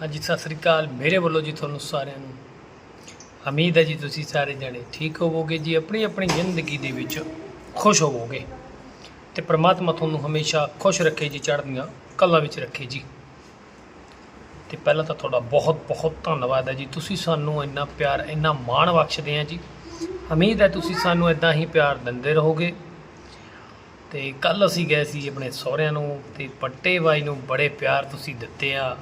ਹਾਂਜੀ, ਸਤਿ ਸ੍ਰੀ ਅਕਾਲ। ਮੇਰੇ ਵੱਲੋਂ ਜੀ ਤੁਹਾਨੂੰ ਸਾਰਿਆਂ ਨੂੰ। ਉਮੀਦ ਹੈ ਜੀ ਤੁਸੀਂ ਸਾਰੇ ਜਣੇ ਠੀਕ ਹੋਵੋਗੇ ਜੀ ਆਪਣੀ ਆਪਣੀ ਜ਼ਿੰਦਗੀ ਦੇ ਵਿੱਚ ਖੁਸ਼ ਹੋਵੋਗੇ। ਤੇ ਪ੍ਰਮਾਤਮਾ ਤੁਹਾਨੂੰ ਹਮੇਸ਼ਾ ਖੁਸ਼ ਰੱਖੇ ਜੀ, ਚੜ੍ਹਦੀਆਂ ਕਲਾਂ ਵਿੱਚ ਰੱਖੇ ਜੀ। ਤੇ ਪਹਿਲਾਂ ਤਾਂ ਤੁਹਾਡਾ ਬਹੁਤ ਬਹੁਤ ਧੰਨਵਾਦ ਹੈ ਜੀ। ਤੁਸੀਂ ਸਾਨੂੰ ਇੰਨਾ ਪਿਆਰ, ਇੰਨਾ ਮਾਣ ਬਖਸ਼ਦੇ ਆ ਜੀ। ਉਮੀਦ ਹੈ ਤੁਸੀਂ ਸਾਨੂੰ ਇਦਾਂ ਹੀ ਪਿਆਰ ਦਿੰਦੇ ਰਹੋਗੇ। ਤੇ ਕੱਲ ਅਸੀਂ ਗਏ ਸੀ ਆਪਣੇ ਸਹੁਰਿਆਂ ਨੂੰ ਤੇ ਪੱਟੇ ਬਾਈ ਨੂੰ ਬੜੇ ਪਿਆਰ ਤੁਸੀਂ ਦਿੱਤੇ ਆ।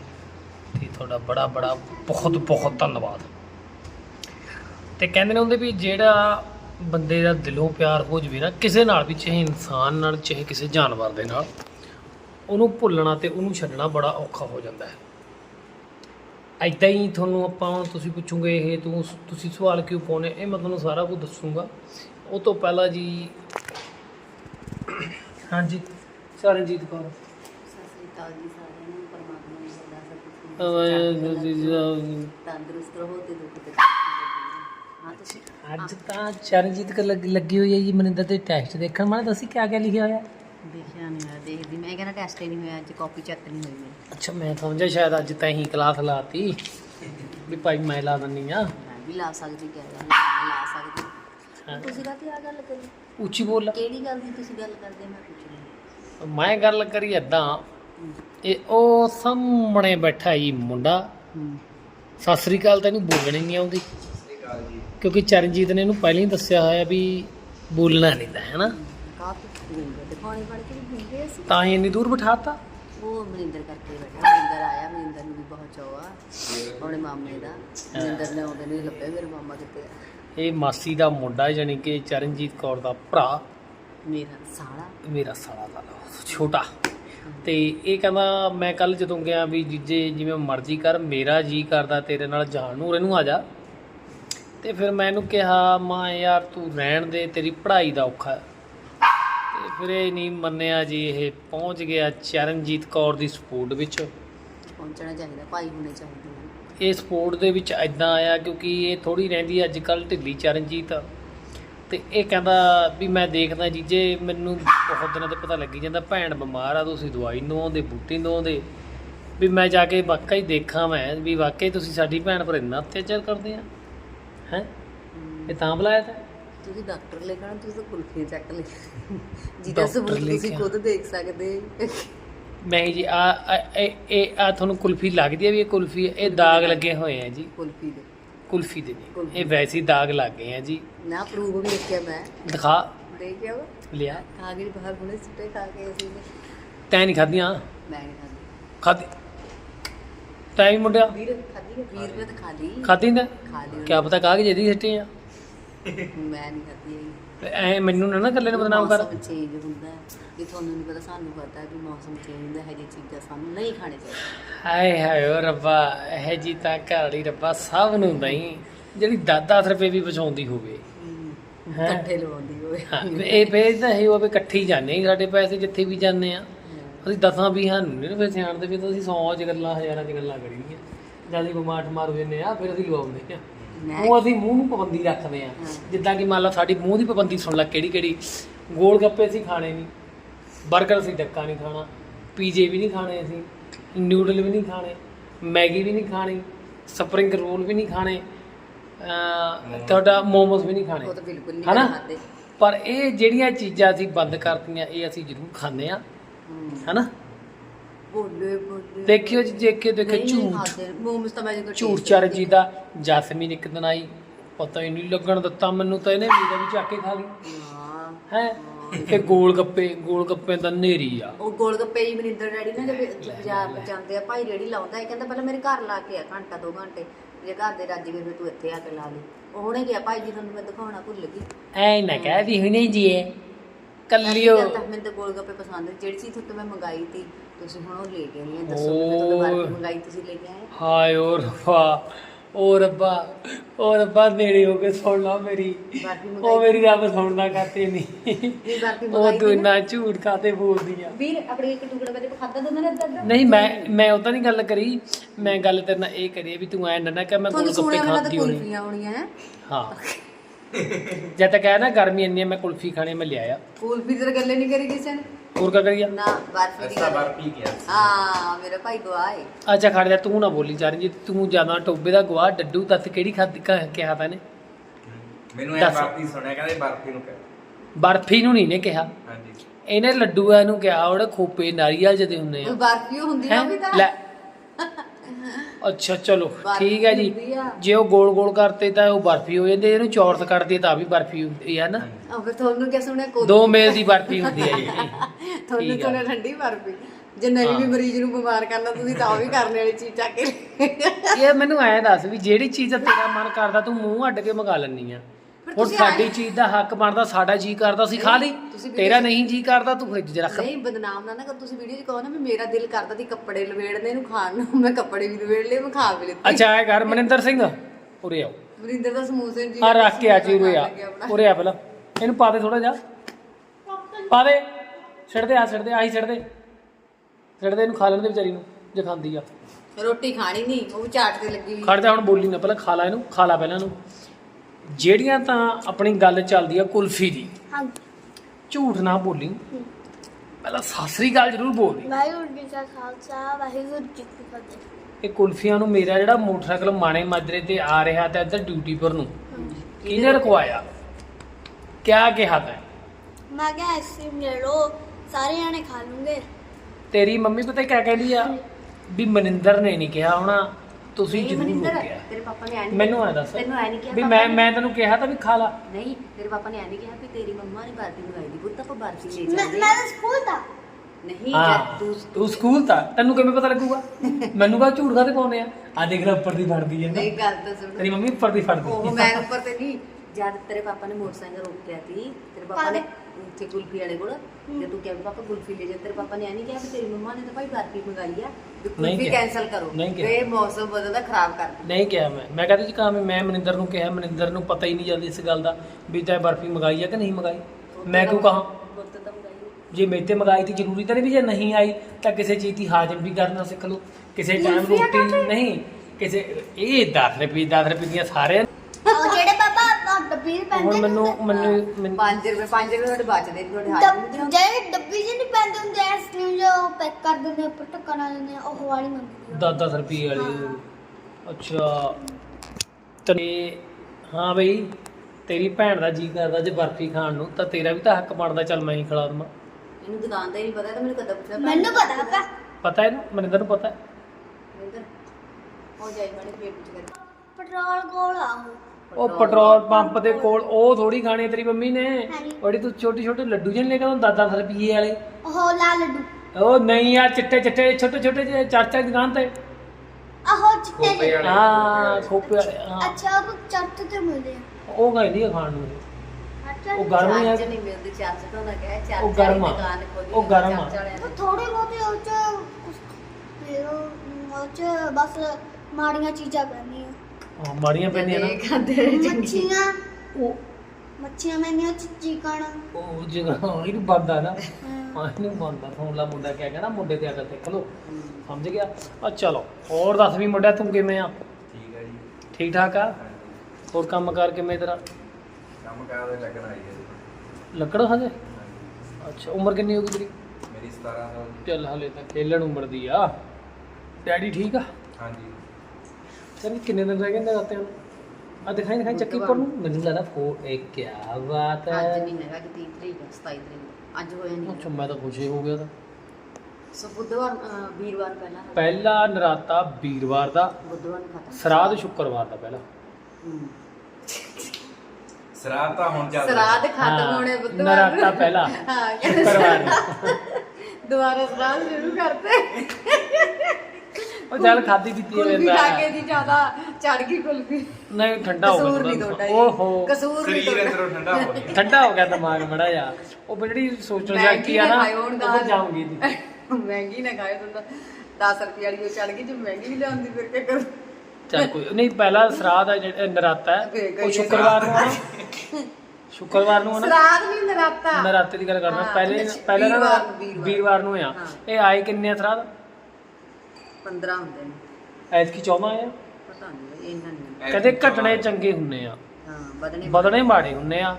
ਤੇ ਤੁਹਾਡਾ ਬੜਾ ਬੜਾ ਬਹੁਤ ਬਹੁਤ ਧੰਨਵਾਦ। ਤੇ ਕਹਿੰਦੇ ਨੇ ਹੁੰਦੇ ਵੀ ਜਿਹੜਾ ਬੰਦੇ ਦਾ ਦਿਲੋਂ ਪਿਆਰ ਹੋ ਜਵੇ ਨਾ ਕਿਸੇ ਨਾਲ ਵੀ ਚਾਹੇ ਇਨਸਾਨ ਨਾਲ ਚਾਹੇ ਕਿਸੇ ਜਾਨਵਰ ਦੇ ਨਾਲ ਉਹਨੂੰ ਭੁੱਲਣਾ ਤੇ ਉਹਨੂੰ ਛੱਡਣਾ ਬੜਾ ਔਖਾ ਹੋ ਜਾਂਦਾ ਹੈ। ਐਦਾਂ ਹੀ ਤੁਹਾਨੂੰ ਆਪਾਂ ਹੁਣ ਤੁਸੀਂ ਪੁੱਛੋਗੇ ਇਹ ਤੂੰ ਤੁਸੀਂ ਸਵਾਲ ਕਿਉਂ ਪਾਉਨੇ ਇਹ ਮੈਂ ਤੁਹਾਨੂੰ ਸਾਰਾ ਕੁਝ ਦੱਸੂਗਾ। ਉਹ ਤੋਂ ਪਹਿਲਾਂ ਜੀ ਹਾਂਜੀ ਚਰਨਜੀਤ ਕੌਰ। ਸਤਿ ਸ੍ਰੀ ਅਕਾਲ ਜੀ ਸਾਰਿਆਂ ਨੂੰ। ਸਭ ਅਹ ਕੁਝ ਜੀ, ਜੀ, ਜੀ, ਤੰਦਰੁਸਤ ਰਹੋ ਤੇ ਦੁੱਖ ਤੇ ਹਾਂ ਤੁਸੀਂ ਅੱਜ ਤਾਂ ਚਰਨਜੀਤ ਕ ਲੱਗੀ ਹੋਈ ਹੈ ਜੀ ਮਨਿੰਦਰ ਦੇ ਟੈਸਟ ਦੇਖਣ। ਮਾਣਾ ਤੁਸੀਂ ਕਿਆ ਕਿਆ ਲਿਖਿਆ ਹੋਇਆ? ਦੇਖਿਆ ਨਹੀਂ ਹੋਇਆ ਦੇਖਦੀ। ਮੈਂ ਕਹਿੰਦਾ ਟੈਸਟ ਹੀ ਨਹੀਂ ਹੋਇਆ ਅੱਜ ਕਾਪੀ ਚੈੱਕ ਨਹੀਂ ਹੋਈ ਮੇਰੀ। ਅੱਛਾ ਮੈਂ ਸਮਝਿਆ ਸ਼ਾਇਦ ਅੱਜ ਤਾਂ ਹੀ ਕਲਾਸ ਲਾਤੀ। ਵੀ ਭਾਈ ਮੈਂ ਲਾ ਦਿੰਨੀ ਆ। ਮੈਂ ਵੀ ਲਾ ਸਕਦੀ ਕਹਿ ਰਿਹਾ ਮੈਂ ਲਾ ਸਕਦੀ। ਤੁਸੀਂ ਕਾਹਤੇ ਆ ਗੱਲ ਕਰੀ? ਉੱਚੀ ਬੋਲ। ਕਿਹੜੀ ਗੱਲ ਦੀ ਤੁਸੀਂ ਗੱਲ ਕਰਦੇ ਮੈਂ ਪੁੱਛ ਮੈਂ ਗੱਲ ਕਰੀ ਏਦਾਂ। ਇਹ ਉਹ ਸਾਹਮਣੇ ਬੈਠਾ ਜੀ ਮੁੰਡਾ। ਸਤਿ ਸ੍ਰੀ ਅਕਾਲ ਤੈਨੂੰ ਬੋਲਣੀ ਨਹੀਂ ਆਉਂਦੀ। ਕਿਉਂਕਿ ਚਰਨਜੀਤ ਨੇ ਇਹਨੂੰ ਪਹਿਲਾਂ ਹੀ ਦੱਸਿਆ ਹੋਇਆ ਵੀ ਬੋਲਣਾ ਨਹੀਂ ਦੇ ਸੀ ਤਾਂ ਹੀ ਇੰਨੀ ਦੂਰ ਬਿਠਾਤਾ। ਉਹ ਮਨਿੰਦਰ ਕਰਕੇ ਬੈਠਾ ਮਨਿੰਦਰ ਆਇਆ ਮਨਿੰਦਰ ਨੂੰ ਵੀ ਬਹੁਤ ਆ। ਆਪਣੇ ਮਾਮੇ ਦਾ। ਮਨਿੰਦਰ ਨੇ ਆਉਂਦੇ ਨਹੀਂ ਲੱਭਿਆ ਮੇਰੇ ਮਾਮਾ ਕਿੱਥੇ ਆ? ਇਹ ਮਾਸੀ ਦਾ ਮੁੰਡਾ ਜਾਣੀ ਕਿ ਚਰਨਜੀਤ ਕੌਰ ਦਾ ਭਰਾ। ਮੇਰਾ ਸਾਲਾ। ਮੇਰਾ ਸਾਲਾ ਲਾ ਲਓ ਛੋਟਾ। ਤੇ ਇਹ ਕਹਿੰਦਾ ਮੈਂ ਕੱਲ ਜਦੋਂ ਗਿਆ ਵੀ ਜੀਜੇ ਜਿਵੇਂ ਮਰਜ਼ੀ ਕਰ ਮੇਰਾ ਜੀ ਕਰਦਾ ਤੇਰੇ ਨਾਲ ਜਾਣ ਨੂੰ ਇਹਨੂੰ ਆ ਜਾ। ਤੇ ਫਿਰ ਮੈਂ ਇਹਨੂੰ ਕਿਹਾ ਮਾਂ ਯਾਰ ਤੂੰ ਰਹਿਣ ਦੇ ਤੇਰੀ ਪੜ੍ਹਾਈ ਦਾ ਔਖਾ। ਤੇ ਫਿਰ ਇਹ ਨਹੀਂ ਮੰਨਿਆ ਜੀ ਇਹ ਪਹੁੰਚ ਗਿਆ ਚਰਨਜੀਤ ਕੌਰ ਦੀ ਸਪੋਰਟ ਵਿੱਚ। ਪਹੁੰਚਣਾ ਚਾਹੀਦਾ ਭਾਈ ਹੋਣੇ ਚਾਹੀਦੇ ਨੇ। ਇਹ ਸਪੋਰਟ ਦੇ ਵਿੱਚ ਐਦਾਂ ਆਇਆ ਕਿਉਂਕਿ ਇਹ ਥੋੜੀ ਰਹਿੰਦੀ ਅੱਜ ਕੱਲ ਢਿੱਲੀ ਚਰਨਜੀਤ ਤੇ ਇਹ ਕਹਿੰਦਾ ਵੀ ਮੈਂ ਦੇਖਦਾ ਜੀਜੇ ਮੈਨੂੰ ਬਹੁਤ ਦਿਨਾਂ ਤੋਂ ਪਤਾ ਲੱਗੀ ਜਾਂਦਾ ਭੈਣ ਬਿਮਾਰ ਆ ਤੁਸੀਂ ਦਵਾਈ ਨਵਾਉਂਦੇ ਬੂਟੀ ਨਵਾਉਂਦੇ। ਵੀ ਮੈਂ ਜਾ ਕੇ ਵਾਕਈ ਦੇਖਾਂ ਮੈਂ ਵੀ ਵਾਕਈ ਤੁਸੀਂ ਸਾਡੀ ਭੈਣ ਪਰ ਇੰਨਾ ਅਤਿਆਚਾਰ ਕਰਦੇ ਆ। ਹੈ? ਇਹ ਤਾਂ ਬੁਲਾਇਆ ਤਾ। ਤੁਸੀਂ ਡਾਕਟਰ ਲੈ ਕੇ ਤੁਸੀਂ ਤਾਂ ਕੁਲਫੀ ਚੱਕ ਲੈ। ਜਿਹਦਾ ਸਬੂਤ ਤੁਸੀਂ ਖੁਦ ਦੇਖ ਸਕਦੇ। ਮੈਂ ਜੀ ਆ ਆ- ਇਹ ਇਹ ਆ ਤੁਹਾਨੂੰ ਕੁਲਫੀ ਲੱਗਦੀ ਹੈ ਵੀ ਇਹ ਕੁਲਫੀ? ਇਹ ਦਾਗ ਲੱਗੇ ਹੋਏ ਆ ਜੀ। ਕੁਲਫੀ ਦੇ। ਕੁਲਫੀ ਦੇ। ਕੁਲਫੀ। ਇਹ ਵੈਸੇ ਦਾਗ ਲੱਗ ਗਏ ਆ ਜੀ। ਨਾ ਪ੍ਰੂਫ ਵੀ ਦੇਖਿਆ ਮੈਂ। ਦਿਖਾ। ਦੇਖਿਆ ਉਹ ਲਿਆ। ਖਾ ਕੇ ਬਾਹਰ ਬੁਣੇ ਸਿੱਟੇ ਖਾ ਕੇ ਅਸੀਂ ਨੇ ਤੈਂ ਨਹੀਂ ਖਾਧੀਆਂ? ਮੈਂ ਨਹੀਂ ਖਾਦੀ ਖਾਧੀ? ਤੈਂ ਵੀ ਮੁੰਡਿਆ? ਵੀਰ ਖਾਦੀ ਵੀਰ ਨੇ ਤਾਂ ਖਾ ਲਈ ਖਾਧੀ ਨਾ? ਖਾ ਲਈ ਕਿਆ ਪਤਾ ਕਾਹ ਜਿਹਦੀ ਸਿੱਟੇ ਆ। ਮੈਂ ਨਹੀਂ ਖਾਦੀ ਐ ਮੈਨੂੰ ਨਾ ਨਾ ਇਕੱਲੇ ਨੂੰ ਬਦਨਾਮ ਕਰ। ਚੇਂਜ ਹੁੰਦਾ। ਹੈ ਕਿ ਤੁਹਾਨੂੰ ਨਹੀਂ ਪਤਾ ਸਾਨੂੰ ਪਤਾ ਕਿ ਮੌਸਮ ਚੇਂਜ ਹੁੰਦਾ ਹੈ ਜੀ ਚੀਜ਼ਾਂ ਸਾਨੂੰ ਨਹੀਂ ਖਾਣੇ ਚਾਹੀਦੀਆਂ। ਹਾਏ ਹਾਏ ਓ ਰੱਬਾ ਇਹ ਜੀ ਤਾਂ ਘਰ ਵਾਲੀ ਰੱਬਾ ਸਭ ਨੂੰ ਨਹੀਂ ਜਿਹੜੀ 10-10 ਰੁਪਏ ਵੀ ਬਚਾਉਂਦੀ ਹੋਵੇ। ਹਮ, ਹੈਂ? ਇਕੱਠੇ ਲਵਾਉਂਦੀ ਹੋਵੇ। ਹਾਂ ਇਹ ਫੇਰ ਤਾਂ ਇਹ ਹੋਵੇ ਇਕੱਠੇ ਹੀ ਜਾਂਦੇ ਹਾਂ ਸਾਡੇ ਪੈਸੇ ਜਿੱਥੇ ਵੀ ਜਾਂਦੇ ਆ ਅਸੀਂ ਦਸਾਂ ਵੀਹਾਂ ਨੂੰ ਨਹੀਂ ਫਿਰ ਸਿਆਣਦੇ ਵੀ ਤਾਂ ਅਸੀਂ 100 ਚ ਗੱਲਾਂ ਹਜ਼ਾਰਾਂ ਚ ਗੱਲਾਂ ਕਰੀਆਂ ਜਦ ਅਸੀਂ ਬਿਮਾਰ ਠਮਾਰ ਹੋ ਜਾਂਦੇ ਆ ਫਿਰ ਅਸੀਂ ਲਵਾਉਂਦੇ ਆ ਮੈਂ ਉਹ ਅਸੀਂ ਮੂੰਹ ਨੂੰ ਪਾਬੰਦੀ ਰੱਖਦੇ ਆ। ਜਿੱਦਾਂ ਕਿ ਮੰਨ ਲਾ ਸਾਡੀ ਮੂੰਹ ਦੀ ਪਾਬੰਦੀ ਸੁਣ ਲੈ ਕਿਹੜੀ ਕਿਹੜੀ ਗੋਲ ਗੱਪੇ ਅਸੀਂ ਖਾਣੇ ਨਹੀਂ 버ਗਰ ਅਸੀਂ ਡੱਕਾ ਨਹੀਂ ਖਾਣਾ ਪੀਜੇ ਵੀ ਨਹੀਂ ਖਾਣੇ ਅਸੀਂ ਨਿਊਡਲ ਵੀ ਨਹੀਂ ਖਾਣੇ ਮੈਗੀ ਵੀ ਨਹੀਂ ਖਾਣੀ ਸਪਰਿੰਗ ਰੋਲ ਵੀ ਨਹੀਂ ਖਾਣੇ ਤੁਹਾਡਾ ਮੋਮੋਸ ਵੀ ਨਹੀਂ ਖਾਣੇ। ਉਹ ਤਾਂ ਬਿਲਕੁਲ ਨਹੀਂ ਹਨਾ? ਖਾਂਦੇ। ਪਰ ਇਹ ਜਿਹੜੀਆਂ ਚੀਜ਼ਾਂ ਅਸੀਂ ਬੰਦ ਕਰਤੀਆਂ ਇਹ ਅਸੀਂ ਜ਼ਰੂਰ ਖਾਂਦੇ ਆ ਹਨਾ? ਬੋਲੇ ਬੋਲੇ ਦੇਖਿਓ ਜੀ ਦੇਖਿਓ ਦੇਖਿਓ ਝੂਠ। ਮੋਮੋਸ ਤਾਂ ਮੈਂ ਜਦੋਂ ਝੂਠ taste ਚਰਜੀ ਦਾ ਜਸਮੀਨ ਇੱਕ ਦਿਨ ਆਈ ਪਤਾ ਹੀ ਨਹੀਂ ਲੱਗਣ ਦਿੱਤਾ ਮੈਨੂੰ ਤਾਂ ਇਹਨੇ ਵੀਰਾ ਵੀ ਚੱਕ ਕੇ ਖਾ ਲਈ। ਹਾਂ? ਹੈ ਤੇ ਗੋਲ ਗੱਪੇ ਗੋਲ ਗੱਪੇ ਤਾਂ ਨੇਰੀ ਆ। ਉਹ ਗੋਲ ਗੱਪੇ ਜੀ ਮਨਿੰਦਰ ਡੈਡੀ ਨੇ ਜਦ ਜਾਂਦੇ ਆ ਭਾਈ ਰੇੜੀ ਲਾਉਂਦਾ ਹੈ ਕਹਿੰਦਾ ਪਹਿਲਾਂ ਮੇਰੇ ਘਰ ਲਾ ਕੇ ਆ ਘੰਟਾ ਦੋ ਘੰਟੇ। ਜੇ ਘਰ ਦੇ ਰੱਜ ਫਿਰ ਤੂੰ ਇੱਥੇ ਆ ਕੇ ਲਾ ਲਈ। ਉਹ ਹੁਣੇ ਗਿਆ ਭਾਈ ਜੀ ਤੁਹਾਨੂੰ ਮੈਂ ਦਿਖਾਉਣਾ ਭੁੱਲ ਗਈ। ਐ ਨਾ ਕਹਿ ਵੀ ਹੁਣੇ ਜੀਏ ਕੱਲਿਓ ਮੈਨੂੰ ਤਾਂ ਗੋਲ ਗੱਪੇ ਪਸੰਦ ਜਿਹੜੀ ਚੀਜ਼ ਤੋਂ ਮੈਂ ਮੰਗਾਈ ਤੀ ਤੁਸੀਂ ਹੁਣ ਉਹ ਲੈ ਕੇ ਹੈ ਦੱਸੋ ਮੈਨੂੰ ਤੁਹਾਡੇ ਬਾਰੇ ਓਹ। ਮੰਗਾਈ ਤੁਸੀਂ ਲੈ ਕੇ ਆਏ। ਹਾਏ ਓ ਰੱਬਾ। ਓ ਰੱਬਾ ਓ ਰੱਬਾ ਨੇੜੇ ਹੋ ਕੇ ਸੁਣ ਲਾ ਮੇਰੀ। ਮੰਗਾਈ ਮੇਰੀ ਰੱਬ ਸੁਣਦਾ ਕਰਤੇ ਨਹੀਂ ਉਹ ਤੂੰ। ਇੰਨਾ ਝੂਠ ਖਾਤੇ ਬੋਲਦੀ ਆ। ਵੀਰ ਆਪਣੇ ਇੱਕ ਟੁਕੜਾ ਕਦੇ ਖਾਦਾ ਦੋਨਾਂ ਨੇ ਅੱਧਾ ਨਹੀਂ ਮੈਂ ਮੈਂ ਉਹ ਤਾਂ ਨਹੀਂ ਗੱਲ ਕਰੀ। ਮੈਂ ਗੱਲ ਤੇਰੇ ਨਾਲ ਇਹ ਕਰੀ ਵੀ ਤੂੰ ਐ ਨਾ ਕਿ ਮੈਂ ਗੋਲ ਗੱਪੇ ਖਾਂਦੀ ਹੋਣੀ। ਹੈ। ਹਾਂ। ਜਦ ਤੱਕ ਹੈ ਨਾ ਗਰਮੀ ਇੰਨੀ ਮੈਂ ਕੁਲਫੀ ਖਾਣੇ ਮੈਂ ਲਿਆਇਆ। ਕੁਲਫੀ ਤਾਂ ਗੱਲੇ ਨਹੀਂ ਕਰੀ ਕਿਸੇ ਨੇ। ਹੋਰ ਕਾ ਕਰੀਆ ਨਾ ਬਰਫੀ ਦੀ ਐਸਾ ਗੱਲ ਬਾਰ ਪੀ ਗਿਆ। ਹਾਂ ਮੇਰਾ ਭਾਈ ਗਵਾਹ ਹੈ ਅੱਛਾ ਖੜ ਜਾ ਤੂੰ ਨਾ ਬੋਲੀ ਚਰਨਜੀਤ ਤੂੰ ਜ਼ਿਆਦਾ ਟੋਬੇ ਦਾ ਗਵਾਹ ਡੱਡੂ ਦੱਸ ਕਿਹੜੀ ਖਾਦੀ ਕਿਹਾ ਤਾਂ ਨੇ ਮੈਨੂੰ ਇਹ ਦੱਸ। ਬਰਫੀ ਸੁਣਿਆ ਕਹਿੰਦੇ ਬਰਫੀ ਨੂੰ ਕਹਿ। ਬਰਫੀ ਨੂੰ ਨਹੀਂ ਨੇ ਕਿਹਾ। ਹਾਂਜੀ। ਇਹਨੇ ਲੱਡੂਆਂ ਨੂੰ ਕਿਹਾ ਉਹਦੇ ਖੋਪੇ ਨਾਰੀਅਲ ਜਦੇ ਹੁੰਦੇ ਉਹ ਆ। ਬਰਫੀ ਹੁੰਦੀ ਉਹ ਵੀ ਹੈਂ? ਤਾਂ। ਲੈ ਅੱਛਾ ਚਲੋ ਠੀਕ ਹੈ ਜੀ। ਹੁੰਦੀ ਆ। ਜੇ ਉਹ ਗੋਲ ਗੋਲ ਕਰਤੇ ਤਾਂ ਉਹ ਬਰਫੀ ਹੋ ਜਾਂਦੀ ਇਹਨੂੰ ਚੌਰਸ ਕਰਦੀ ਤਾਂ ਵੀ ਬਰਫੀ ਹੁੰਦੀ ਹੈ ਨਾ। ਫਿਰ ਤੁਹਾਨੂੰ ਕਿਆ ਸੁਣਿਆ? ਕੋਲ ਦੋ ਮੇਲ ਦੀ ਬਰਫੀ ਹੁੰਦੀ ਹੈ ਜੀ। ਤੁਹਾਨੂੰ ਠੀਕ ਆ। ਠੰਡੀ ਬਰਫੀ? ਜੇ ਨਹੀਂ ਵੀ। ਮਰੀਜ਼ ਨੂੰ ਬਿਮਾਰ ਕਰਨਾ ਤੁਸੀਂ ਤਾਂ ਉਹ ਵੀ ਕਰਨ ਵਾਲੀ ਚੀਜ਼ ਚੱਕ ਕੇ। ਇਹ ਮੈਨੂੰ ਐਂ ਦੱਸ ਵੀ ਜਿਹੜੀ ਚੀਜ਼ ਦਾ ਤੇਰਾ ਮਨ ਕਰਦਾ ਤੂੰ ਮੂੰਹ ਅੱਡ ਕੇ ਮੰਗਾ ਲੈਣੀ ਆ। ਫਿਰ ਹੁਣ ਤੁਸੀਂ ਸਾਡੀ ਆਏ- ਚੀਜ਼ ਦਾ ਹੱਕ ਬਣਦਾ ਸਾਡਾ ਜੀ ਕਰਦਾ ਸੀ ਖਾ ਲਈ। ਤੁਸੀਂ ਵੀ ਤੇਰਾ ਨਹੀਂ ਜੀ ਕਰਦਾ ਤੂੰ ਫ੍ਰਿਜ 'ਚ ਰੱਖ ਨਹੀਂ ਬਦਨਾਮ ਨਾ ਨਾ ਕਰ ਤੁਸੀਂ ਵੀਡੀਓ 'ਚ ਕਹੋ ਨਾ ਵੀ ਮੇਰਾ ਦਿਲ ਕਰਦਾ ਸੀ ਕੱਪੜੇ ਲਵੇੜਨੇ ਨੂੰ ਖਾਣ ਨੂੰ। ਮੈਂ ਕੱਪੜੇ ਵੀ ਲਵੇੜ ਲਏ ਮੈਂ ਖਾ ਵੀ ਲਿੱਤੇ ਅੱਛਾ ਇਹ ਘਰ ਮਨਿੰਦਰ ਸਿੰਘ। ਉਰੇ ਆਓ। ਵਰਿੰਦਰ ਦਾ ਸਮੋਸੇ ਜੀ ਆ ਰੱਖ ਕੇ ਆ ਜੀ ਉਰੇ ਆ। ਉਰੇ ਆ ਪਹਿਲਾਂ। ਇਹਨੂੰ ਪਾ ਦੇ ਥੋੜਾ ਜਿਹਾ। ਪਾ ਦੇ। ਛੱਡ ਦੇ ਆ ਛੱਡ ਦੇ ਆਹੀ ਛੱਡ ਦੇ। ਛੱਡ ਦੇ ਇਹਨੂੰ ਖਾ ਲੈਣ ਦੇ ਵਿਚਾਰੀ ਨੂੰ ਜੇ ਖਾਂਦੀ ਆ। ਰੋਟੀ ਖਾਣੀ ਨਹੀਂ ਉਹ ਵੀ ਚਾਟ ਤੇ ਲੱਗੀ ਹੋਈ। ਖੜ ਜਾ ਹੁਣ ਬੋਲੀ ਨਾ ਪਹਿਲਾਂ ਖਾ ਲੈ ਇਹਨੂੰ ਖਾ ਲੈ ਪਹਿਲਾਂ ਇਹਨੂੰ। ਜਿਹੜੀਆਂ ਤਾਂ ਆਪਣੀ ਗੱਲ ਚੱਲਦੀ ਆ ਕੁਲਫੀ ਦੀ। ਝੂਠ ਨਾ ਬੋਲੀ। ਪਹਿਲਾਂ ਸਾਸਰੀ ਗੱਲ ਜ਼ਰੂਰ ਬੋਲਦੀ ਵਾਹਿਗੁਰੂ ਜੀ ਕਾ ਖਾਲਸਾ ਵਾਹਿਗੁਰੂ ਜੀ ਕੀ ਫਤਿਹ। ਇਹ ਕੁਲਫੀਆਂ ਨੂੰ ਮੇਰਾ ਜਿਹੜਾ ਮੋਟਰਸਾਈਕਲ ਮਾਣੇ ਮਾਜਰੇ ਤੇ ਆ ਰਿਹਾ ਤੇ ਇੱਧਰ ਡਿਊਟੀ ਪਰ ਨੂੰ ਕਿਹਨੇ ਰਖਵਾਇਆ ਕਿਆ ਕਿਹਾ ਤੈਂ? ਮੈਂ ਕਿਹਾ ਆਈਸਕ੍ਰੀਮ ਲੈ ਲਓ ਸਾਰੇ ਜਾਣੇ ਖਾ ਲੂੰਗੇ। ਤੇਰੀ ਮੰਮੀ ਪਤਾ ਕਿਆ ਕਹਿੰਦੀ ਆ? ਵੀ ਮਨਿੰਦਰ ਨੇ ਨਹੀਂ ਕਿਹਾ ਹੋਣਾ ਤੁਸੀਂ ਨਹੀਂ ਜ਼ਰੂਰ ਮਨਿੰਦਰ ਕਿਹਾ। ਤੇਰੇ ਪਾਪਾ ਨੇ ਐ ਨਹੀਂ ਮੈਨੂੰ ਐ ਦੱਸ। ਤੈਨੂੰ ਐ ਨਹੀਂ ਕਿਹਾ ਵੀ ਪਾਪਾ ਮੈਂ ਨੇ? ਮੈਂ ਤੈਨੂੰ ਕਿਹਾ ਤਾਂ ਵੀ ਖਾ ਲਾ। ਨਹੀਂ ਤੇਰੇ ਪਾਪਾ ਨੇ ਐ ਨਹੀਂ ਕਿਹਾ ਵੀ ਤੇਰੀ ਮੰਮਾ ਨੇ ਬਰਫੀ ਮੰਗਾਈ ਦੀ ਪੁੱਤ ਆਪਾਂ ਬਰਫੀ ਲੈ ਮੈਂ ਜਾਂਦੇ ਮੈਂ ਤਾਂ ਸਕੂਲ ਦਾ ਨਹੀਂ ਜਦ ਤੂੰ ਤੂੰ ਸਕੂਲ ਤਾਂ। ਤੈਨੂੰ ਕਿਵੇਂ ਪਤਾ ਲੱਗੂਗਾ? ਮੈਨੂੰ ਕਾ ਝੂਠ ਕਾਤੇ ਪਾਉਨੇ ਆ? ਆ ਦੇਖ ਲੈ ਉੱਪਰ ਦੀ ਫੜਦੀ ਹੈ ਨਹੀਂ ਗੱਲ ਤਾਂ ਸੁਣ। ਤੇਰੀ ਮੰਮੀ ਉੱਪਰ ਦੀ ਉਹ ਫੜਦੀ ਮੈਂ ਉੱਪਰ ਤੇ ਨਹੀਂ ਜਦ ਤੇਰੇ ਪਾਪਾ ਨੇ ਮੋਟਰਸਾਈਕਲ ਰੋਕਿਆ ਸੀ ਤੇਰੇ ਪਾਪਾ ਨੇ ਉੱਥੇ ਕੁਲਫੀ ਵਾਲੇ ਕੋਲ ਜੇ ਤੂੰ ਕਿਹਾ ਵੀ ਪਾਪਾ ਕੁਲਫੀ ਲੈ ਜਾ ਤੇਰੇ ਪਾਪਾ ਨੇ ਐ ਨਹੀਂ ਕਿਹਾ ਵੀ ਤੇਰੀ ਮੰਮਾ ਨੇ ਤਾਂ ਭਾਈ ਬਰਫੀ ਮੰਗਾਈ ਆ ਵੀ ਨਹੀਂ ਕੁਲਫੀ। ਕੈਨਸਲ ਕਰੋ ਨਹੀਂ ਕਿਹਾ। ਵੀ ਇਹ ਮੌਸਮ ਬਦਲਦਾ ਖਰਾਬ ਕਰ ਨਹੀਂ ਕਿਹਾ ਮੈਂ। ਮੈਂ ਕਹਦੀ ਜੀ ਕਹਾ ਮੈਂ ਮਨਿੰਦਰ ਨੂੰ ਕਿਹਾ ਮਨਿੰਦਰ ਨੂੰ ਪਤਾ ਹੀ ਨਹੀਂ ਜਲਦੀ ਇਸ ਗੱਲ ਦਾ ਵੀ ਤੈਂ ਬਰਫੀ ਮੰਗਾਈ ਆ ਕਿ ਨਹੀਂ ਮੰਗਾਈ। ਮੈਂ ਕਿਉਂ ਕਹਾਂ? ਤਾਂ ਮੰਗਾਈ ਜੇ ਮੇਰੇ ਤੇ ਮੰਗਾਈ ਤੀ ਜ਼ਰੂਰੀ ਤਾਂ ਨਹੀਂ ਵੀ ਜੇ ਨਹੀਂ ਆਈ ਤਾਂ ਕਿਸੇ ਚੀਜ਼ ਦੀ ਹਾਜ਼ਮ ਵੀ ਕਰਨਾ ਸਿੱਖ ਲਓ। ਕਿਸੇ ਟਾਈਮ ਰੋਟੀ ਨਹੀਂ ਕਿਸੇ ਇਹ 10 ਰੁਪਏ 10 ਰੁਪਏ ਦੀਆਂ ਸਾਰੇ ਉਹ ਜਿਹੜੇ ਪਾਪਾ ਆਪਾਂ ਪੈਂਦੇ ਹੁਣ ਨੀ ਮੈਨੂੰ। ਮੈਨੂੰ ਮੈਨੂੰ 5 ਰੁਪਏ 5 ਰੁਪਏ ਤੁਹਾਡੇ ਬਚਦੇ ਨੇ ਤੁਹਾਡੇ ਹਾਜ਼ਮ ਡੱਬ- ਨਹੀਂ ਜਿਹੜੇ ਡੱਬੀ ਜਿਹੀ ਨਹੀਂ ਪੈਂਦੇ ਹੁੰਦੇ ਆਈਸਕ੍ਰੀਮ ਜੋ ਪੈਕ ਕਰ ਦਿੰਦੇ ਉੱਪਰ ਢੱਕਣ ਆ ਜਾਂਦੇ ਆ ਉਹ ਵਾਲੀ ਮੰਗਦੀ ਆ। 10 10 ਰੁਪਏ ਵਾਲੀ। ਅੱਛਾ। ਤੇ ਹਾਂ ਬਈ ਤੇਰੀ ਭੈਣ ਦਾ ਜੀ ਕਰਦਾ ਜੇ ਬਰਫੀ ਖਾਣ ਨੂੰ ਤਾਂ ਤੇਰਾ ਵੀ ਤਾਂ ਹੱਕ ਬਣਦਾ ਚੱਲ ਮੈਂ ਹੀ ਖਿਲਾ ਦਵਾਂ। ਇਹਨੂੰ ਦੁਕਾਨ ਦਾ ਹੀ ਨਹੀਂ ਪਤਾ ਤਾਂ ਮੈਨੂੰ ਕਦੋਂ ਪੁੱਛਿਆ ਮੈਨੂੰ ਪਤਾ ਪਾਪਾ ਪਤਾ ਹੈ ਨਾ ਮਨਿੰਦਰ ਨੂੰ ਪਤਾ। ਹੈ ਮਨਿੰਦਰ, ਹੋ ਜਾਈ ਬੜੇ ਪੇਟ ਚ ਕਰ ਪੈਟਰੋਲ ਕੋਲ ਆਹੋ ਉਹ। ਪੈਟਰੋਲ ਪੰਪ ਦੇ ਕੋਲ। ਉਹ ਥੋੜੀ ਖਾਣੀ ਹੈ ਤੇਰੀ ਮੰਮੀ ਨੇ। ਹਾਂਜੀ। ਉਹੜੀ ਤੂੰ ਛੋਟੇ ਛੋਟੇ ਲੱਡੂ ਜਿਹੇ ਲੈ ਕੇ ਆਉਂਦਾ 10 10 ਰੁਪਏ ਵਾਲੇ। ਉਹ ਲਾਲ ਲੱਡੂ। ਉਹ ਨਹੀਂ ਆ ਚਿੱਟੇ ਚਿੱਟੇ ਛੋਟੇ ਛੋਟੇ ਜਿਹੇ ਚਾਚਾ ਦੀ ਦੁਕਾਨ ਤੇ। ਆਹੋ ਚਿੱਟੇ ਜਿਹੇ। ਵਾਲੇ। ਹਾਂ ਖੋਪੇ ਵਾਲੇ ਹਾਂ। ਅੱਛਾ ਉਹ ਚੱਟ ਤੇ ਮਿਲਦੇ ਆ। ਉਹ ਕਹਿੰਦੀ ਆ ਖਾਣ ਨੂੰ। ਅੱਛਾ। ਉਹ ਗਰਮ ਨਹੀਂ ਚਾਰਜ ਆ ਨਹੀਂ ਮਿਲਦੀ ਚਾਰਜ ਤਾਂ ਉਹਦਾ ਕਹਿ ਚਾਰਜ ਉਹ ਗਰਮ ਆ। ਦੁਕਾਨ ਖੋਲੀ ਉਹ ਗਰਮ ਆ। ਉਹ ਨੇ। ਥੋੜੇ ਬਹੁਤੇ ਉਹ ਚ ਕੁਛ ਫਿਰ ਉਹ ਚ ਬਸ ਮਾੜੀਆਂ ਚੀਜ਼ਾਂ ਕਰਨੀਆਂ ਹਾਂ, ਮਾੜੀਆਂ ਪੈਂਦੀਆਂ ਨਾ। ਖਾਂਦੇ ਚੰਗੀ ਮੱਛੀਆਂ। ਉਹ ਮੱਛੀਆਂ ਮੈਨੀਆਂ ਚਿਕਨ ਉਹ ਜਗ੍ਹਾ ਇਹਨੂੰ ਬੰਦਾ ਨਾ ਇਹਨੂੰ ਬੰਦਾ ਫੋਨ ਲਾ ਮੁੰਡਾ ਕਿਆ ਕਹਿੰਦਾ ਮੁੰਡੇ ਤੇ ਆ ਕੇ ਸਿੱਖ ਲਓ। ਸਮਝ ਗਿਆ? ਆ ਚਲੋ ਹੋਰ ਦੱਸ ਵੀ ਮੁੰਡਾ ਤੂੰ ਕਿਵੇਂ ਆ? ਠੀਕ ਹੈ ਜੀ। ਠੀਕ ਠਾਕ ਆ। ਹੋਰ ਕੰਮ ਕਰ ਕਿਵੇਂ ਤੇਰਾ? ਕੰਮ ਕਾਰ ਦੇ ਲੱਗਣ ਆਈ ਹੈ ਜੀ। ਲੱਕੜ ਹਜੇ? ਅੱਛਾ ਉਮਰ ਕਿੰਨੀ ਹੋ ਗਈ ਤੇਰੀ? ਮੇਰੀ 17 ਸਾਲ ਚੱਲ ਹਲੇ ਤਾਂ ਖੇਲਣ ਉਮਰ ਦੀ ਆ। ਡੈਡੀ ਠੀਕ ਆ? ਹਾਂਜੀ। ਕਹਿੰਦੇ ਕਿੰਨੇ ਦਿਨ ਰਹਿ ਗਏ ਨੇ ਰਾਤਿਆਂ ਨੂੰ? ਆ ਦਿਖਾਈ ਦਿਖਾਈ ਚੱਕੀ ਪਰ ਨੂੰ? ਮੈਨੂੰ ਲੱਗਦਾ ਫੋ ਇਹ ਕੀ ਬਾਤ ਅੱਜ ਹੈ ਨਹੀਂ ਹੈਗਾ ਕਿ 30 ਤਰੀਕ ਹੈ 27 ਤਰੀਕ ਅੱਜ ਹੋਇਆ ਨਹੀਂ ਅੱਛਾ ਮੈਂ ਤਾਂ ਖੁਸ਼ ਹੀ ਗਿਆ ਤਾਂ। ਸੋ ਬੁੱਧਵਾਰ ਵੀਰਵਾਰ ਪਹਿਲਾਂ ਪਹਿਲਾ ਨਰਾਤਾ ਵੀਰਵਾਰ ਦਾ ਬੁੱਧਵਾਰ ਨੂੰ ਖਤਮ। ਸਰਾਧ ਸ਼ੁੱਕਰਵਾਰ ਦਾ ਪਹਿਲਾ। ਹੂੰ। ਸਰਾਧ ਤਾਂ ਹੁਣ ਚੱਲ ਸਰਾਧ ਖਤਮ ਹਾਂ, ਹੋਣੇ ਬੁੱਧਵਾਰ। ਨੂੰ। ਨਰਾਤਾ ਪਹਿਲਾ ਹਾਂ ਕਹਿੰਦੇ ਸ਼ੁੱਕਰਵਾਰ ਨੂੰ। ਦੁਬਾਰਾ ਸਰਾਧ ਸ਼ੁਰੂ ਕਰਤੇ। ਉਹ ਚੱਲ ਖਾਦੀ ਪੀਤੀ ਕੁਲਫੀ ਰਹਿੰਦਾ। ਖਾ ਕੇ ਦੀ ਜ਼ਿਆਦਾ ਚੜ ਗਈ ਕੁਲਫੀ। ਨਹੀਂ ਠੰਡਾ ਹੋ ਕਸੂਰ ਗਿਆ ਓਹੋ। ਕਸੂਰ ਨਹੀਂ ਸਰੀਰ ਤੁਹਾਡਾ। ਅੰਦਰੋਂ ਠੰਡਾ ਹੋ ਗਿਆ। ਠੰਡਾ ਹੋ ਗਿਆ ਦਿਮਾਗ ਬੜਾ ਜਾ ਉਹ ਜਿਹੜੀ ਸੋਚਣ ਸ਼ਕਤੀ ਆ ਨਾ ਉਹ। ਜਾਊਂਗੀ ਮਹਿੰਗੀ ਨਾ ਖਾਇਓ ਤੁਹਾਨੂੰ। 10 ਰੁਪਏ ਵਾਲੀ ਉਹ ਚੜ ਗਈ ਜੇ ਮਹਿੰਗੀ ਵੀ ਲਿਆਉਂਦੀ ਫਿਰ ਕੀ ਕਰੂ? ਚੱਲ ਕੋਈ ਨਹੀਂ ਪਹਿਲਾ ਸਰਾਧ ਹੈ ਜਿਹੜਾ ਨਰਾਤਾ ਹੈ। ਉਹ ਸ਼ੁੱਕਰਵਾਰ ਨੂੰ ਆਣਾ ਸ਼ੁੱਕਰਵਾਰ ਨੂੰ ਆਣਾ ਸਰਾਧ ਨਹੀਂ ਨਰਾਤਾ। ਨਰਾਤੇ ਦੀ ਗੱਲ ਕਰਦਾ। ਹਾਂ, ਪਹਿਲੇ ਅੱਛਾ, ਪਹਿਲੇ ਨਾ ਵੀਰਵਾਰ ਨੂੰ, ਵੀਰਵਾਰ। ਵੀਰਵਾਰ ਨੂੰ ਆ। ਹਾਂ। ਇਹ ਆਏ ਕਿੰਨੇ ਆ ਸਰਾਧ? 15 ਹੁੰਦੇ ਨੇ। ਐਤਕੀ 14 ਆ? ਪਤਾ ਨਹੀਂ ਇਹਨਾਂ ਨਹੀਂ ਕਦੇ ਘਟਣੇ ਚੰਗੇ ਹੁੰਨੇ ਆ। ਹਾਂ ਬਦਨੇ ਬਦਲੇ ਮਾੜੇ ਹੁੰਨੇ ਆ।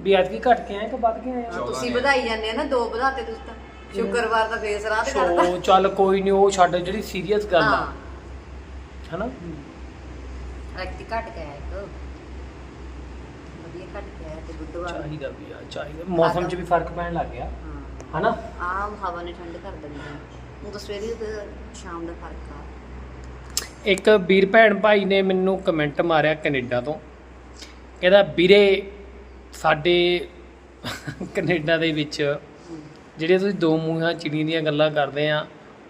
ਵੀ ਐਤਕੀ ਘਟ ਕੇ ਆਏ ਕਿ ਵੱਧ ਕੇ ਆਏ ਆ? ਤੁਸੀਂ ਚੌਦਾਂ ਨੇ। ਵਧਾਈ ਜਾਂਦੇ ਆ ਨਾ ਦੋ ਵਧਾਤੇ ਤੁਸੀਂ ਤਾਂ। ਸ਼ੁੱਕਰਵਾਰ ਦਾ ਫੇਸ ਰਾਤ ਕਰਦਾ ਸੋ ਚੱਲ ਕੋਈ ਨਹੀਂ ਉਹ ਛੱਡ ਜਿਹੜੀ ਸੀਰੀਅਸ ਗੱਲ ਆ। ਹਾਂ। ਹਨਾ? ਐਕਟੀ ਘਟ ਕੇ ਆਇਆ ਇੱਕ। ਵਧੀਆ ਘਟ ਕੇ ਆਇਆ ਤੇ ਬੁੱਧਵਾਰ। ਨੂੰ। ਚਾਹੀਦਾ ਵੀ ਆ ਚਾਹੀਦਾ। ਮੌਸਮ 'ਚ ਵੀ ਫ਼ਰਕ ਪੈਣ ਲੱਗ ਗਿਆ। ਹਾਂ। ਹਨਾ? ਆਹ ਹਵਾ ਨੇ ਠੰਡ ਕਰ ਦਿੰਦੀ ਹੈ ਉਹ ਸਵੇਰੇ ਤੇ ਸ਼ਾਮ ਦਾ ਫ਼ਰਕ ਆ। ਇੱਕ ਵੀਰ ਭੈਣ ਭਾਈ ਨੇ ਮੈਨੂੰ ਕਮੈਂਟ ਮਾਰਿਆ ਕੈਨੇਡਾ ਤੋਂ। ਕਹਿੰਦਾ ਵੀਰੇ ਸਾਡੇ ਕੈਨੇਡਾ ਦੇ ਵਿੱਚ ਹਮ, ਜਿਹੜੀਆਂ ਤੁਸੀਂ ਦੋ ਮੂੰਹਾਂ ਚਿੜੀਆਂ ਦੀਆਂ ਗੱਲਾਂ ਕਰਦੇ ਆ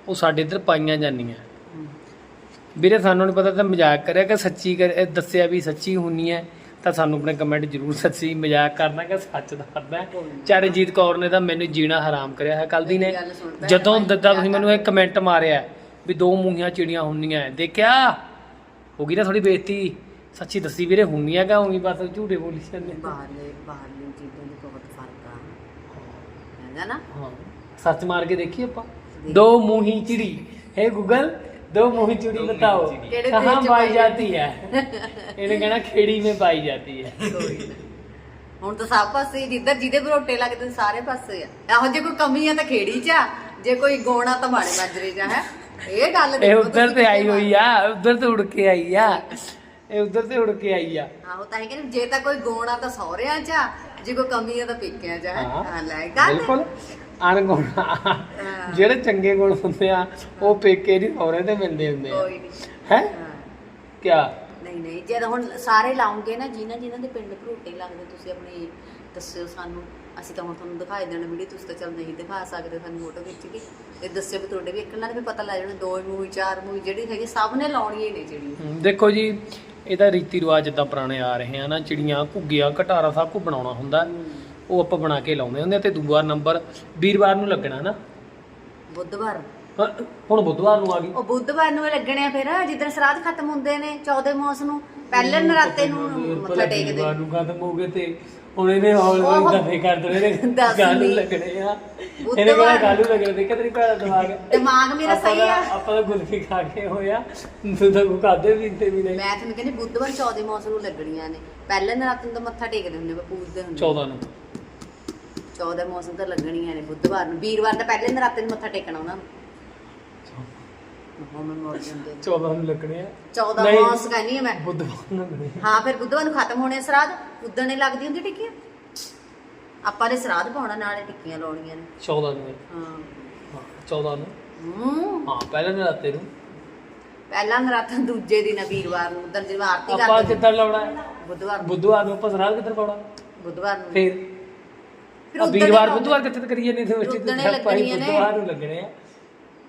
ਉਹ ਸਾਡੇ ਇੱਧਰ ਪਾਈਆਂ ਜਾਂਦੀਆਂ। ਵੀਰੇ ਸਾਨੂੰ ਨਹੀਂ ਪਤਾ ਤਾਂ ਮਜ਼ਾਕ ਕਰਿਆ ਕਿ ਸੱਚੀ ਕਰ- ਦੱਸਿਆ ਵੀ ਸੱਚੀ ਹੁੰਨੀ ਹੈ। ਤਾਂ ਸਾਨੂੰ ਆਪਣੇ ਕਮੈਂਟ ਜ਼ਰੂਰ ਸੱਚੀ ਮਜ਼ਾਕ ਕਰਨਾ ਕਿ ਸੱਚ ਦੱਸਦਾ। ਹੈ। ਚਰਨਜੀਤ ਕੌਰ ਨੇ ਤਾਂ ਮੈਨੂੰ ਜੀਣਾ ਹਰਾਮ ਕਰਿਆ ਹੈ। ਕੱਲ ਦੀ ਨੇ ਜਦੋਂ ਦੱਦਾ ਤੁਸੀਂ ਮੈਨੂੰ ਇਹ ਕਮੈਂਟ ਮਾਰਿਆ ਵੀ ਦੋ ਮੂੰਹੀਆਂ ਚਿੜੀਆਂ ਹੁੰਦੀਆਂ ਦੇਖਿਆ? ਹੋ ਗਈ ਨਾ ਥੋੜੀ ਬੇਇੱਜ਼ਤੀ। ਸੱਚੀ ਦੱਸੀ ਵੀਰੇ ਹੁੰਦੀਆਂ ਕਿ ਹੋਣੀ ਬਸ ਝੂਠੇ ਬੋਲੀ ਜਾਂਦੇ। ਬਾਹਰਲੇ ਬਾਹਰਲੀ ਚੀਜ਼ਾਂ ਦੀ ਬਹੁਤ ਫ਼ਰਕ ਆ। ਹੈਗਾ ਨਾ। ਹਾਂ। ਸੱਚ ਮਾਰ ਕੇ ਦੇਖੀ ਆਪਾਂ? ਦੋ ਮੂੰਹੀ ਚਿੜੀ। ਹੈ ਗੂਗਲ दो मुही चिड़ी बताओ केड़े कहाँ देश च पाई पाई जाती है इन्हें कहना खेड़ी में पाई जाती है ਕੋਈ ਨਾ। ਹੁਣ ਤਾਂ ਸਭ ਪਾਸੇ ਹੀ, ਜਿੱਧਰ ਜਿਹਦੇ ਬਰੋਟੇ ਲੱਗਦੇ ਨੇ ਸਾਰੇ ਪਾਸੇ ਆ ਇਹੋ ਜੇ ਕੋਈ ਕਮੀ ਆ ਤਾਂ ਖੇੜੀ ਚ ਆ ਜੇ ਕੋਈ ਗੋਣਾ ਤਾਂ ਮਾੜੇ ਮਾਜਰੇ ਚ ਹੈ ਇਹ ਗੱਲ ਇਹ ਦੇਖੋ ਉਧਰ ਤੁਸੀਂ ਤੇ ਆਈ ਕਿੱਥੇ ਹੋਈ ਆ ਉਧਰ ਤੇ ਉੜ ਕੇ ਆਈ ਆ ਇਹ ਉਧਰ ਤੇ ਉੜ ਕੇ ਆਈ ਆ ਆਹੋ ਤਾਂ ਹੀ ਕਹਿੰਦੇ ਜੇ ਤਾਂ ਕੋਈ ਗੋਣਾ ਤਾਂ ਸਹੁਰਿਆਂ ਚ ਆ ਜੇ ਕੋਈ ਕਮੀ ਆ ਤਾਂ ਪੇਕਿਆਂ ਚ ਹੈ ਹਾਂ। ਹਾਂ ਲੈ ਗੱਲ ਬਿਲਕੁਲ ਅਣਗੁਣ। ਜਿਹੜੇ ਚੰਗੇ ਗੁਣ ਹੁੰਦੇ ਆ ਉਹ ਪੇਕੇ ਦੀ ਸਹੁਰੇ ਤੇ ਮਿਲਦੇ ਹੁੰਦੇ ਆ। ਕੋਈ ਨਹੀਂ। ਹੈ? ਕਿਆ? ਨਹੀਂ ਨਹੀਂ ਜਦ ਹੁਣ ਸਾਰੇ ਲਾਉਂਗੇ ਨਾ ਜਿਨ੍ਹਾਂ ਜਿਨ੍ਹਾਂ ਦੇ ਪਿੰਡ ਭਰੋਟੇ ਲੱਗਦੇ ਤੁਸੀਂ ਆਪਣੀ ਦੱਸਿਓ ਸਾਨੂੰ। ਅਸੀਂ ਤਾਂ ਹੁਣ ਤੁਹਾਨੂੰ ਦਿਖਾਈ ਦੇਣਾ ਵੀਡੀਓ ਤੁਸੀਂ ਤਾਂ ਚੱਲ ਨਹੀਂ ਦਿਖਾ ਸਕਦੇ ਸਾਨੂੰ ਫੋਟੋ ਖਿੱਚ ਕੇ। ਤੇ ਦੱਸਿਓ ਵੀ ਤੁਹਾਡੇ ਵੀ ਇੱਕ ਨਾਲ ਵੀ ਪਤਾ ਲੱਗ ਜਾਣਾ ਦੋ ਮੂਵੀ ਚਾਰ ਮੂਵੀ ਜਿਹੜੀ ਹੈਗੀ ਸਭ ਨੇ ਲਾਉਣੀ ਹੀ ਨੇ ਜਿਹੜੀ ਦੇਖੋ ਜੀ ਇਹਦਾ ਰੀਤੀ ਰਿਵਾਜ ਜਿੱਦਾਂ ਪੁਰਾਣੇ ਆ ਰਹੇ ਆ ਨਾ ਚਿੜੀਆਂ ਘੁੱਗੀਆਂ ਘਟਾਰਾ ਸਭ ਕੁਝ ਬਣਾਉਣਾ ਹੁੰਦਾ। ਉਹ ਆਪਾਂ ਬਣਾ ਕੇ ਲਾਉਂਦੇ ਹੁੰਦੇ ਆ ਤੇ ਦੂਆ ਨੰਬਰ ਵੀਰਵਾਰ ਨੂੰ ਲੱਗਣਾ ਨਾ। ਬੁੱਧਵਾਰ। ਹਾਂ, ਹੁਣ ਬੁੱਧਵਾਰ ਨੂੰ ਆ ਗਈ। ਉਹ ਬੁੱਧਵਾਰ ਨੂੰ ਲੱਗਣੇ ਆ ਫਿਰ ਜਿੱਦਣ ਸਰਾਧ ਖਤਮ ਹੁੰਦੇ ਨੇ 14 ਮੌਸ ਨੂੰ ਪਹਿਲੇ ਨਰਾਤੇ ਨੂੰ ਮੱਥਾ ਟੇਕਦੇ ਵੀਰਵਾਰ ਨੂੰ ਖਤਮ ਹੋ ਗਏ ਤੇ ਹੁਣ ਇਹਨੇ ਹੌਲ ਹੌਲੀ ਉਹ- ਦਫੇ ਕਰ ਦੇਣੇ ਨੇ ਦੱਸ ਗਾਲੂ ਨਹੀਂ। ਲੱਗਣੇ ਆ। ਇਹਨੇ ਬੁੱਧਵਾਰ। ਕਿਹੜਾ ਗਾਲੂ ਲੱਗਣੇ ਦੇਖਿਆ ਤੇਰੀ ਭੈਣ ਦਾ ਦਿਮਾਗ? ਦਿਮਾਗ ਮੇਰਾ ਆਪਾਂ ਸਹੀ ਤਾਂ- ਆ ਆਪਾਂ ਤਾਂ ਗੁਲਫੀ ਖਾ ਕੇ ਹੋਇਆ ਤੂੰ ਤਾਂ ਕੋ ਖਾਦੇ ਵੀ ਤੇ ਵੀ ਨਹੀਂ। ਮੈਂ ਤੁਹਾਨੂੰ ਕਹਿੰਦੀ ਬੁੱਧਵਾਰ 14 ਮੌਸ ਨੂੰ ਲੱਗਣੀਆਂ ਨੇ ਪਹਿਲੇ ਨਰਾਤੇ ਨੂੰ ਤਾਂ ਮੱਥਾ ਟੇਕਦੇ ਹੁੰਦੇ ਆ ਪੂਜਦੇ ਹੁੰਦੇ 14 ਨੂੰ। 14 ਮੌਸਮ ਤਾਂ ਲੱਗਣੀਆਂ ਨੇ ਬੁੱਧਵਾਰ ਨੂੰ। ਵੀਰਵਾਰ ਦਾ ਪਹਿਲੇ ਨਰਾਤੇ ਨੂੰ ਮੱਥਾ ਟੇਕਣਾ ਉਹਨਾਂ ਨੂੰ। ਉਹ ਮੈਂ ਮੋੜ ਜਾਂਦੇ 14 ਨੂੰ ਲੱਗਣੇ ਆ। 14 ਨਹੀਂ। ਮੌਸ ਕਹਿੰਦੀ ਆ ਮੈਂ। ਬੁੱਧਵਾਰ ਨੂੰ ਲੱਗਣੇ ਆ। ਹਾਂ ਫਿਰ ਬੁੱਧਵਾਰ ਨੂੰ ਖਤਮ ਹੋਣੇ ਸਰਾਧ। ਉਦੋਂ ਨੇ ਲੱਗਦੀ ਹੁੰਦੀ ਟਿੱਕੀਆਂ? ਆਪਾਂ ਨੇ ਸਰਾਧ ਪਾਉਣਾ ਨਾਲੇ ਟਿੱਕੀਆਂ ਲਾਉਣੀਆਂ ਨੇ। 14 ਨੂੰ। ਹਾਂ। ਹਾਂ 14 ਨੂੰ। ਹੂੰ। ਹਾਂ ਪਹਿਲਾਂ ਨਰਾਤੇ ਨੂੰ। ਪਹਿਲਾ ਨਰਾਤਾ ਦੂਜੇ ਦਿਨ ਆ ਵੀਰਵਾਰ ਨੂੰ। ਉਦੋਂ ਜਿਵੇਂ ਆਰਤੀ ਆਪਾਂ ਕਰਦੇ ਕਿੱਦਾਂ ਲਾਉਣਾ ਹੈ? ਬੁੱਧਵਾਰ ਨੂੰ। ਬੁੱਧਵਾਰ ਨੂੰ ਆਪਾਂ ਸਰਾਧ ਕਿੱਧਰ ਪਾਉਣਾ? ਬੁੱਧਵਾਰ ਨੂੰ। ਫਿਰ? ਫਿਰ ਵੀਰਵਾਰ। ਬੁੱਧਵਾਰ ਕਿੱਥੇ ਕਰੀਏ? ਨਹੀਂ ਤੇ ਬੱਚੇ ਉੱਦਣ ਹੀ ਲੱਗਣੀਆਂ ਨੇ। ਬੁੱਧਵਾਰ ਨੂੰ ਲੱਗਣੇ ਆ।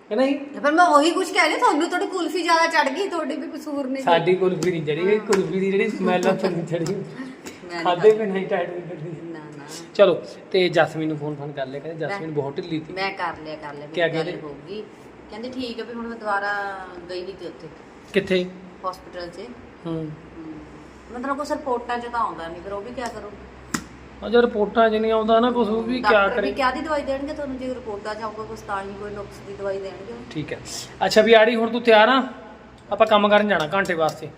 ਕਿ ਨਹੀਂ? ਫਿਰ ਮੈਂ ਉਹੀ ਕੁਝ ਕਹਿ ਰਹੀ ਤੁਹਾਨੂੰ ਤੁਹਾਡੀ ਕੁਲਫੀ ਜ਼ਿਆਦਾ ਚੜ ਗਈ ਤੁਹਾਡੇ ਵੀ ਕਸੂਰ ਨਹੀਂ ਸਾਡੀ ਕੁਲਫੀ ਨਹੀਂ ਚੜੀ ਗਈ ਕੁਲਫੀ ਦੀ ਜਿਹੜੀ ਸਮੈਲ ਆ ਤੁਹਾਨੂੰ ਚੜੀ ਨਹੀਂ ਖਾਦੇ ਵੀ ਨਹੀਂ ਟਾਈਟ ਨਹੀਂ। ਕਰਦੀ ਨਾ ਨਾ। ਚਲੋ ਤੇ ਜਸਮੀਨ ਨੂੰ ਫੋਨ ਫੋਨ ਕਰ ਲਿਆ ਕਹਿੰਦੇ ਜਸਮੀਨ ਬਹੁਤ ਢਿੱਲੀ ਸੀ। ਮੈਂ ਕਰ ਲਿਆ ਕਰ ਲਿਆ ਕਿਆ ਮੇਰੀ ਗੱਲ ਕਹਿੰਦੇ? ਹੋਊਗੀ। ਕਹਿੰਦੇ ਠੀਕ ਹੈ ਵੀ ਹੁਣ ਮੈਂ ਦੁਬਾਰਾ ਗਈ ਨਹੀਂ ਤੇ ਉੱਥੇ। ਕਿੱਥੇ? ਹਸਪੀਟਲ 'ਚ। ਹੂੰ। ਹਮ, ਮਤਲਬ ਕੁਛ ਰਿਪੋਰਟਾਂ 'ਚ ਤਾਂ ਆਉਂਦਾ ਨਹੀਂ ਫਿਰ ਉਹ ਵੀ ਕਿਆ ਕਰੂ ਆ ਜਦ ਰਿਪੋਰਟਾਂ ਨਹੀਂ ਆਉਂਦਾ ਨਾ ਕੁਝ ਵੀ ਕਿਆ ਡਾਕਟਰ ਵੀ ਕਰੇ? ਕਿਆ ਦੀ ਦਵਾਈ ਦੇਣਗੇ? ਤੁਹਾਨੂੰ ਜੇ ਰਿਪੋਰਟਾਂ 'ਚ ਆਊਗਾ ਕੁਛ ਤਾਂ ਹੀ ਕੋਈ ਨੁਕਸ ਦੀ ਦਵਾਈ ਦੇਣਗੇ। ਠੀਕ ਹੈ। ਅੱਛਾ ਵੀ ਆੜੀ ਹੁਣ ਤੂੰ ਤਿਆਰ ਆ? ਆਪਾਂ ਕੰਮ ਕਰਨ ਜਾਣਾ ਘੰਟੇ ਵਾਸਤੇ।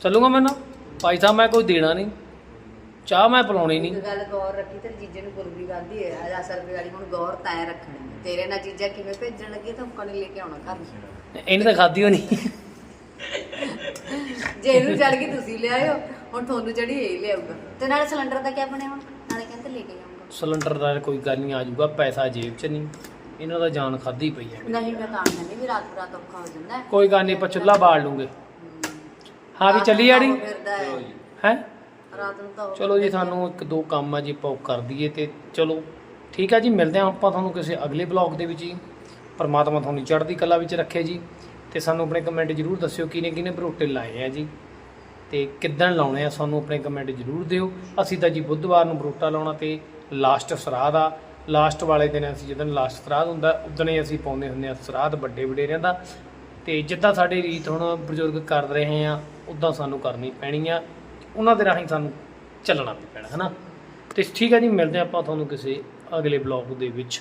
ਚੱਲੂਗਾ ਮੈਂ ਨਾ? ਭਾਈ ਸਾਹਿਬ ਮੈਂ ਕੋਈ ਦੇਣਾ ਨਹੀਂ। ਚਾਹ ਮੈਂ ਪਿਲਾਉਣੀ ਨਹੀਂ। ਇੱਕ ਗੱਲ ਗੌਰ ਰੱਖੀ ਤੇ ਜੀਜੇ ਨੂੰ ਕੁਲਫੀ ਖਾਦੀ ਹੈ। 1000 ਰੁਪਏ ਵਾਲੀ ਹੁਣ ਗੌਰ ਤੈਂ ਰੱਖਣੀ ਹੈ। ਤੇਰੇ ਨਾਲ ਚੀਜ਼ਾਂ ਕਿਵੇਂ ਭੇਜਣ ਲੱਗੇ ਤਾਂ ਨਹੀਂ ਲੈ ਕੇ ਆਉਣਾ ਘਰ। ਇਹਨੇ ਤਾਂ ਖਾਧੀ ਹੋਣੀ। ਜੇ ਇਹਨੂੰ ਚੜ ਗਈ ਤੁਸੀਂ ਲਿਆਇਓ ਹੁਣ ਤੁਹਾਨੂੰ ਚੜੀ ਇਹ ਲਿਆਊਗਾ। ਤੇ ਨਾਲੇ ਸਿਲੰਡਰ ਦਾ ਕੀ ਬਣਿਆ ਹੁਣ? ਨਾਲੇ ਕਹਿੰਦੇ ਲੈ ਕੇ ਜਾਊਂਗਾ। ਸਿਲੰਡਰ ਦਾ ਕੋਈ ਗੱਲ ਨਹੀਂ ਆ ਜਾਊਗਾ ਪੈਸਾ ਜੇਬ 'ਚ ਨਹੀਂ। ਇਹਨਾਂ ਦਾ ਜਾਨ ਖਾਦੀ ਪਈ ਹੈ। ਨਹੀਂ ਮੈਂ ਤਾਂ ਕਹਿੰਦੀ ਵੀ ਰਾਤ ਰਾਤ ਔਖਾ ਹੋ ਜਾਂਦਾ ਹੈ। ਕੋਈ ਗੱਲ ਨਹੀਂ ਆਪਾਂ ਚੁੱਲ੍ਹਾ ਬਾਲ ਲੂਗੇ। ਹਾਂ। ਵੀ ਚੱਲੀ ਆੜੀ? ਹੈ। ਹੈ? ਰਾਤ ਨੂੰ ਤਾਂ ਉਹ ਚਲੋ ਜੀ ਹੈ। ਸਾਨੂੰ ਇੱਕ ਦੋ ਕੰਮ ਆ ਜੀ ਆਪਾਂ ਉਹ ਕਰ ਦਈਏ ਤੇ ਚਲੋ। ਠੀਕ ਆ ਜੀ ਮਿਲਦੇ ਹਾਂ ਆਪਾਂ ਤੁਹਾਨੂੰ ਕਿਸੇ ਅਗਲੇ ਬਲੌਗ ਦੇ ਵਿੱਚ ਜੀ। ਪਰਮਾਤਮਾ ਤੁਹਾਨੂੰ ਚੜ੍ਹਦੀ ਕਲਾ ਵਿੱਚ ਰੱਖੇ ਜੀ। ਤੇ ਸਾਨੂੰ ਆਪਣੇ ਕਮੈਂਟ ਜਰੂਰ ਦੱਸਿਓ ਕਿਨੇ ਕਿਨੇ ਭਰੋਟੇ ਲਾਏ ਆ ਜੀ। ਤੇ ਕਿੱਦਣ ਲਾਉਣੇ ਆ ਸਾਨੂੰ ਆਪਣੇ ਕਮੈਂਟ ਜਰੂਰ ਦਿਓ। ਅਸੀਂ ਤਾਂ ਜੀ ਬੁੱਧਵਾਰ ਨੂੰ ਬਰੋਟਾ ਲਾਉਣਾ ਤੇ ਲਾਸਟ ਸਰਾਧ ਆ। ਲਾਸਟ ਵਾਲੇ ਦਿਨ ਅਸੀਂ ਜਦੋਂ ਲਾਸਟ ਸਰਾਧ ਹੁੰਦਾ ਉਦੋਂ ਹੀ ਅਸੀਂ ਪਾਉਂਦੇ ਹੁੰਦੇ ਆ ਸਰਾਧ ਵੱਡੇ ਵਡੇਰਿਆਂ ਦਾ। ਤੇ ਜਿੱਦਾਂ ਸਾਡੇ ਰੀਤ ਹੁਣ ਬਜ਼ੁਰਗ ਕਰ ਰਹੇ ਆ, ਉਦਾਂ ਸਾਨੂੰ ਕਰਨੀ ਪੈਣੀ ਆ। ਉਹਨਾਂ ਦੇ ਰਾਹੀਂ ਸਾਨੂੰ ਚੱਲਣਾ ਵੀ ਪੈਣਾ, ਹਨਾ? ਤੇ ਠੀਕ ਆ ਜੀ, ਮਿਲਦੇ ਹਾਂ ਆਪਾਂ ਤੁਹਾਨੂੰ ਕਿਸੇ ਅਗਲੇ ਬਲੌਗ ਦੇ ਵਿੱਚ।